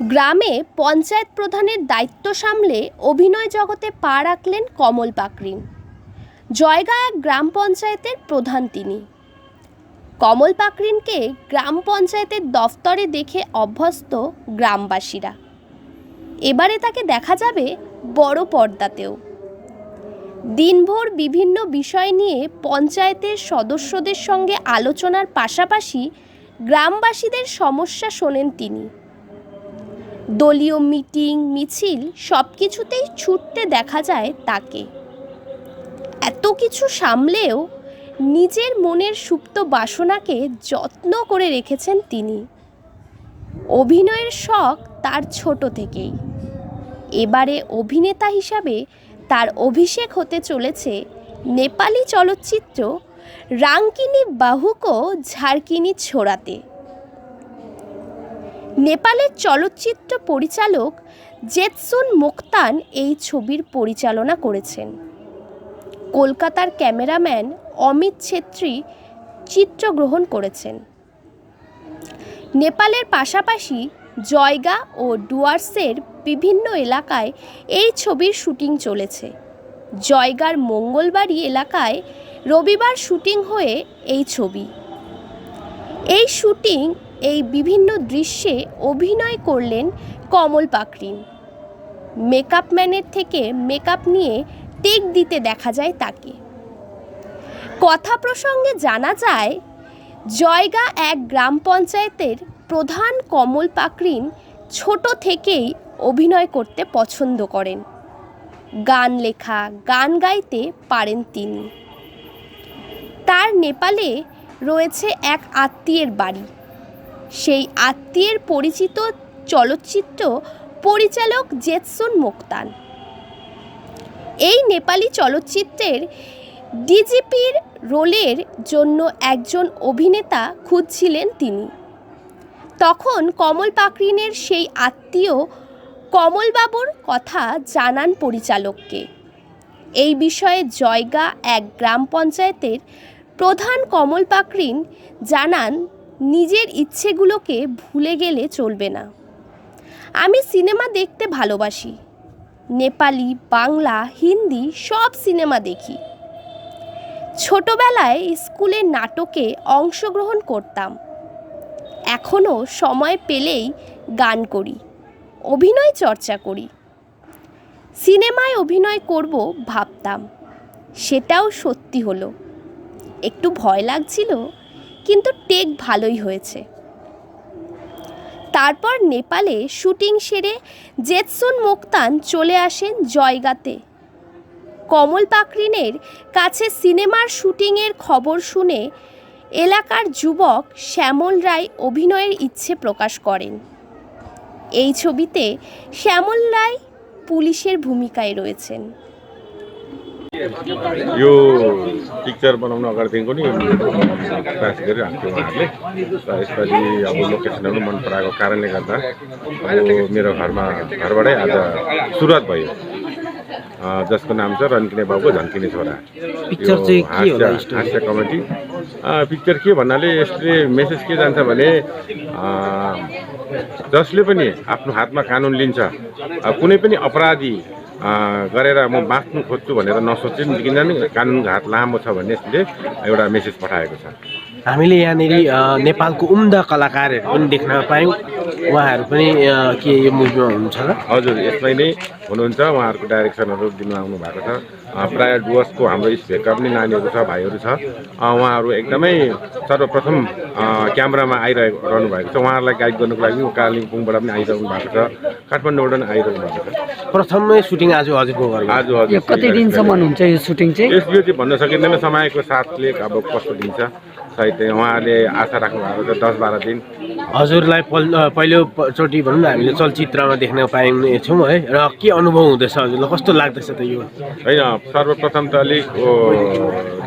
গ্রামে পঞ্চায়েত প্রধানের দায়িত্ব সামলে অভিনয় জগতে পা রাখলেন কমল পাকরিন জয়গা এক গ্রাম পঞ্চায়েতের প্রধান তিনি। কমল পাকরিনকে গ্রাম পঞ্চায়েতের দফতরে দেখে অভ্যস্ত গ্রামবাসীরা। এবারে তাকে দেখা যাবে বড় পর্দাতেও। দিনভর বিভিন্ন বিষয় নিয়ে পঞ্চায়েতের সদস্যদের সঙ্গে আলোচনার পাশাপাশি গ্রামবাসীদের সমস্যা শোনেন তিনি। দলীয় মিটিং, মিছিল সব কিছুতেই ছুটতে দেখা যায় তাকে। এত কিছু সামলেও নিজের মনের সুপ্ত বাসনাকে যত্ন করে রেখেছেন তিনি। অভিনয়ের শখ তার ছোট থেকেই। এবারে অভিনেতা হিসাবে তার অভিষেক হতে চলেছে নেপালি চলচ্চিত্র রাঙ্কিনি বাহুকো ঝাড়কিনি ছোড়াতে। নেপালের চলচ্চিত্র পরিচালক জেতসুন মুক্তান এই ছবির পরিচালনা করেছেন। কলকাতার ক্যামেরাম্যান অমিত ছেত্রী চিত্রগ্রহণ করেছেন। নেপালের পাশাপাশি জয়গা ও ডুয়ার্সের বিভিন্ন এলাকায় এই ছবির শুটিং চলেছে। জয়গার মঙ্গলবাড়ি এলাকায় রবিবার শুটিং হয়ে এই ছবি। এই শুটিং এই বিভিন্ন দৃশ্যে অভিনয় করলেন কমল পাকরিন মেকআপ ম্যানের থেকে মেকআপ নিয়ে টেক দিতে দেখা যায় তাকে। কথা প্রসঙ্গে জানা যায়, জয়গা এক গ্রাম পঞ্চায়েতের প্রধান কমল পাকরিন ছোট থেকেই অভিনয় করতে পছন্দ করেন। গান লেখা, গান গাইতে পারেন তিনি। তার নেপালে রয়েছে এক আত্মীয়ের বাড়ি। সেই আত্মীয়ের পরিচিত চলচ্চিত্র পরিচালক জেতসুন মোক্তান। এই নেপালি চলচ্চিত্রের ডিজিপির রোলের জন্য একজন অভিনেতা খুঁজছিলেন তিনি। তখন কমল পাকরিনের সেই আত্মীয় কমলবাবুর কথা জানান পরিচালককে। এই বিষয়ে জয়গা এক গ্রাম পঞ্চায়েতের প্রধান কমল পাকরিন জানান নিজের ইচ্ছেগুলোকে ভুলে গেলে চলবে না। আমি সিনেমা দেখতে ভালোবাসি। নেপালি, বাংলা, হিন্দি সব সিনেমা দেখি। ছোটবেলায় স্কুলে নাটকে অংশগ্রহণ করতাম। এখনও সময় পেলেই গান করি, অভিনয় চর্চা করি। সিনেমায় অভিনয় করব ভাবতাম, সেটাও সত্যি হলো। একটু ভয় লাগছিল কিন্তু টেক ভালোই হয়েছে। তারপর নেপালে শুটিং সেরে জেতসুন মোক্তান চলে আসেন জয়গাতে। কমল পাকরিনের কাছে সিনেমার শুটিংয়ের খবর শুনে এলাকার যুবক শ্যামল রায় অভিনয়ের ইচ্ছে প্রকাশ করেন। এই ছবিতে শ্যামল রায় পুলিশের ভূমিকায় রয়েছেন। यो पिक्चर बनाउनु अगाडिदेखिको नि प्रयास गरिराख्थ्यो उहाँहरूले। र यसपालि अब लोकेसनहरू मन पराएको कारणले गर्दा अब मेरो घरमा घरबाटै आज सुरुवात भयो। जसको नाम छ रन्किने बाबु झन्किने छोरा। पिक्चर यो हास्य? हास्य कमेडी। पिक्चर के भन्नाले यसले मेसेज के जान्छ भने जसले पनि आफ्नो हातमा कानुन लिन्छ कुनै पनि अपराधी गरेर म बाँच्नु खोज्छु भनेर नसोचिकन नि। कानुनको हात लामो छ भन्ने यसले एउटा मेसेज पठाएको छ। हामीले यहाँनिर नेपालको उम्दा कलाकारहरू पनि देख्न पायौँ। उहाँहरू पनि के यो मुभीमा हुनुहुन्छ र? हजुर यसमै नै हुनुहुन्छ। उहाँहरूको डाइरेक्सनहरू दिनु आउनु भएको छ। प्राय डुवर्सको हाम्रो स्पेका पनि नानीहरू छ भाइहरू छ। उहाँहरू एकदमै सर्वप्रथम क्यामेरामा आइरहेको रहनु भएको छ। उहाँहरूलाई गाइड गर्नुको लागि कालिम्पोङबाट पनि आइरहनु भएको छ। काठमाडौँबाट पनि आइरहनु भएको छ। प्रथममै सुटिङ आज हजुरको घरमा आज हजुर यो कति दिनसम्म हुन्छ यो सुटिङ चाहिँ? यस यो चाहिँ भन्न सकिँदैन समयको साथले अब कस्तो दिन्छ सायद उहाँहरूले आशा राख्नु भएको छ दस बाह्र दिन। हजुरलाई पल पहिलोचोटि भनौँ न हामीले चलचित्रमा देख्न पाउने छौँ है र के अनुभव हुँदैछ हजुरलाई? कस्तो लाग्दैछ त यो? होइन सर्वप्रथम त अलिक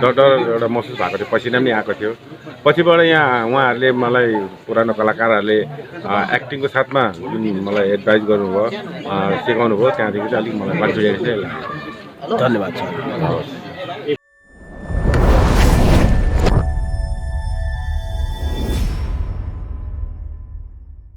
डर एउटा महसुस भएको थियो पसिना पनि आएको थियो। पछिबाट यहाँ उहाँहरूले मलाई पुरानो कलाकारहरूले एक्टिङको साथमा जुन मलाई एडभाइस गर्नुभयो सिकाउनु भयो त्यहाँदेखि चाहिँ अलिक मलाई कन्फिडेन्स चाहिँ धन्यवाद सर। हवस्।